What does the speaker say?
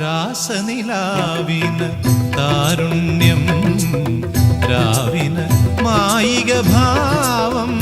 രാസനിലാവിന് താരുണ്യം രാവിന മായിക ഭാവം